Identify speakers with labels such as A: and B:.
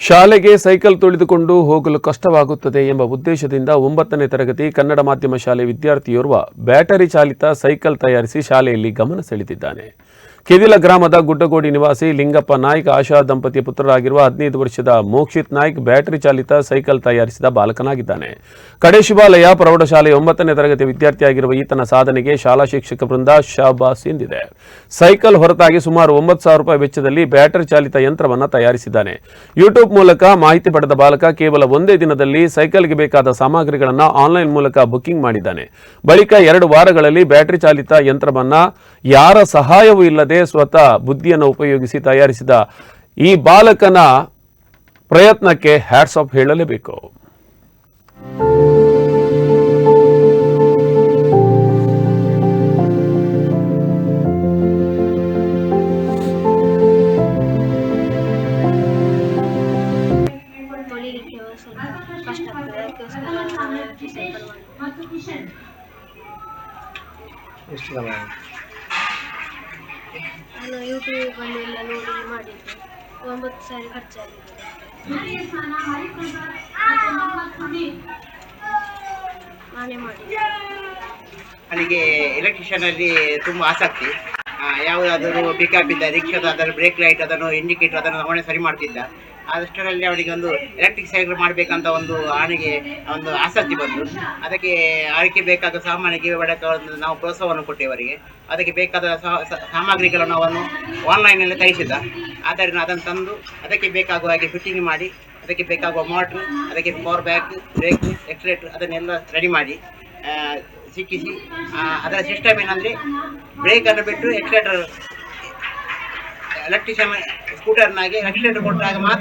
A: ಶಾಲೆಗೆ ಸೈಕಲ್ ತುಳಿದುಕೊಂಡು ಹೋಗಲು ಕಷ್ಟವಾಗುತ್ತದೆ ಎಂಬ ಉದ್ದೇಶದಿಂದ ಒಂಬತ್ತನೇ ತರಗತಿ ಕನ್ನಡ ಮಾಧ್ಯಮ ಶಾಲೆ ವಿದ್ಯಾರ್ಥಿಯೋರ್ವ ಬ್ಯಾಟರಿ ಚಾಲಿತ ಸೈಕಲ್ ತಯಾರಿಸಿ ಶಾಲೆಯಲ್ಲಿ ಗಮನ ಸೆಳೆದಿದ್ದಾನೆ. ಕೆದಿಲ ಗ್ರಾಮದ ಗುಡ್ಡಗೋಡಿ ನಿವಾಸಿ ಲಿಂಗಪ್ಪ ನಾಯ್ಕ ಆಶಾ ದಂಪತಿಯ ಪುತ್ರರಾಗಿರುವ ಹದಿನೈದು ವರ್ಷದ ಮೋಕ್ಷಿತ್ ನಾಯ್ಕ್ ಬ್ಯಾಟರಿ ಚಾಲಿತ ಸೈಕಲ್ ತಯಾರಿಸಿದ ಬಾಲಕನಾಗಿದ್ದಾನೆ. ಕಡೆ ಶಿವಾಲಯ ಪ್ರೌಢಶಾಲೆಯ ಒಂಬತ್ತನೇ ತರಗತಿ ವಿದ್ಯಾರ್ಥಿಯಾಗಿರುವ ಈತನ ಸಾಧನೆಗೆ ಶಾಲಾ ಶಿಕ್ಷಕ ವೃಂದ ಶಾಬಾಸ್ ಎಂದಿದೆ. ಸೈಕಲ್ ಹೊರತಾಗಿ ಸುಮಾರು ಒಂಬತ್ತು ಸಾವಿರ ರೂಪಾಯಿ ವೆಚ್ಚದಲ್ಲಿ ಬ್ಯಾಟರಿ ಚಾಲಿತ ಯಂತ್ರವನ್ನು ತಯಾರಿಸಿದ್ದಾನೆ. ಯೂಟ್ಯೂಬ್ ಮೂಲಕ ಮಾಹಿತಿ ಪಡೆದ ಬಾಲಕ ಕೇವಲ ಒಂದೇ ದಿನದಲ್ಲಿ ಸೈಕಲ್ಗೆ ಬೇಕಾದ ಸಾಮಗ್ರಿಗಳನ್ನು ಆನ್ಲೈನ್ ಮೂಲಕ ಬುಕಿಂಗ್ ಮಾಡಿದ್ದಾನೆ. ಬಳಿಕ ಎರಡು ವಾರಗಳಲ್ಲಿ ಬ್ಯಾಟರಿ ಚಾಲಿತ ಯಂತ್ರವನ್ನ ಯಾರ ಸಹಾಯವೂ ಇಲ್ಲದೆ ಸ್ವತಃ ಬುದ್ಧಿಯನ್ನು ಉಪಯೋಗಿಸಿ ತಯಾರಿಸಿದ ಈ ಬಾಲಕನ ಪ್ರಯತ್ನಕ್ಕೆ ಹ್ಯಾಟ್ಸ್ ಆಫ್ ಹೇಳಲೇಬೇಕು.
B: ತೊಳಿಲಿಕ್ಕೆ ನಾನು ಯೂಟ್ಯೂಬಲ್ಲಿ ಎಲ್ಲ ನೋಡಿ ಮಾಡಿದ್ದೆ. ಒಂಬತ್ತು ಸಾವಿರ ಖರ್ಚಾಗಿದೆ. ನಾನೇ ಮಾಡಿದ್ದೆ.
C: ನನಗೆ ಎಲೆಕ್ಟ್ರಿಷಿಯನ್ ಅಲ್ಲಿ ತುಂಬಾ ಆಸಕ್ತಿ. ಯಾವುದಾದರೂ ಪಿಕಪ್ ಇದ್ದ ರಿಕ್ಷಾದ ಅದರ ಬ್ರೇಕ್ ಲೈಟ್ ಅದನ್ನು ಇಂಡಿಕೇಟರ್ ಅದನ್ನು ಸರಿ ಮಾಡ್ತಿದ್ದ. ಅದಷ್ಟರಲ್ಲಿ ಅವರಿಗೆ ಒಂದು ಎಲೆಕ್ಟ್ರಿಕ್ ಸೈಕಲ್ ಮಾಡಬೇಕಂತ ಒಂದು ಅವನಿಗೆ ಒಂದು ಆಸಕ್ತಿ ಬಂತು ಅದಕ್ಕೆ ಅದಕ್ಕೆ ಬೇಕಾದ ಸಾಮಾನಿಗೆ ಒಂದು ನಾವು ಪ್ರೋತ್ಸಾಹವನ್ನು ಕೊಟ್ಟೆ ಅವರಿಗೆ. ಅದಕ್ಕೆ ಬೇಕಾದ ಸಾಮಗ್ರಿಗಳನ್ನು ಅವನು ಆನ್ಲೈನಲ್ಲಿ ತರಿಸಿದ ಆದ್ದರಿಂದ ಅದನ್ನು ತಂದು ಅದಕ್ಕೆ ಬೇಕಾಗುವ ಹಾಗೆ ಫಿಟ್ಟಿಂಗ್ ಮಾಡಿ, ಅದಕ್ಕೆ ಬೇಕಾಗುವ ಮೋಟ್ರ್ ಅದಕ್ಕೆ ಪವರ್ ಬ್ಯಾಕ್ ಬ್ರೇಕ್ ಎಕ್ಸಲೇಟರ್ ಅದನ್ನೆಲ್ಲ ರೆಡಿ ಮಾಡಿ ಸಿಕ್ಕಿಸಿ. ಅದರ ಸಿಸ್ಟಮ್ ಏನಂದರೆ ಬ್ರೇಕನ್ನು ಬಿಟ್ಟು ಎಕ್ಸಲೇಟರ್ ಎಲೆಕ್ಟ್ರಿಷಿಯನ್ ಸ್ಕೂಟರ್ನಾಗೆ ಎಕ್ಸಲೇಟರ್ ಕೊಟ್ಟಾಗ ಮಾತ್ರ